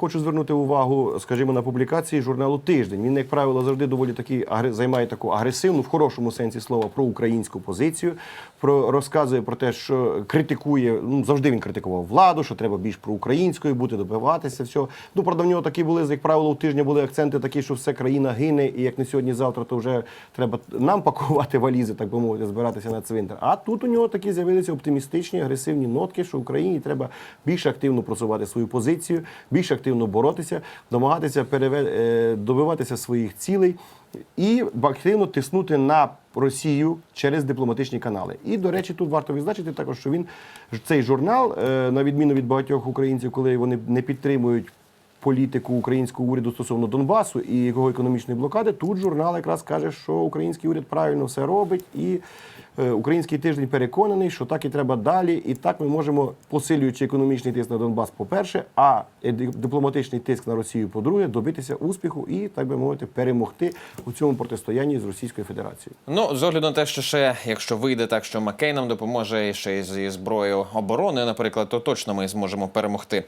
хочу звернути увагу, скажімо, на публікації журналу Тиждень. Він, як правило, завжди доволі агре- займає таку агресивну, в хорошому сенсі слова, про українську позицію. Про розказує про те, що критикує. Ну завжди він критикував владу, що треба більш проукраїнською бути, добиватися всього. Ну правда, в нього такі були, як правило, у тижня були акценти такі, що все країна гине, і як не сьогодні, завтра, то вже треба нам пакувати валізи, так би мовити, збиратися на цвинтар. А тут у нього такі з'явилися оптимістичні, агресивні нотки, що Україні треба більш активно просувати свою позицію, більш активно боротися, домагатися переве... е, добиватися своїх цілей і активно тиснути на Росію через дипломатичні канали. І, до речі, тут варто відзначити також, що він цей журнал, е, на відміну від багатьох українців, коли вони не підтримують політику українського уряду стосовно Донбасу і його економічної блокади. Тут журнал якраз каже, що український уряд правильно все робить, і е, український тиждень переконаний, що так і треба далі. І так ми можемо, посилюючи економічний тиск на Донбас, по-перше, а е, дипломатичний тиск на Росію, по-друге, добитися успіху і, так би мовити, перемогти у цьому протистоянні з Російською Федерацією. Ну, з огляду на те, що ще, якщо вийде так, що Маккей нам допоможе ще й зі зброєю оборони, наприклад, то точно ми зможемо перемогти.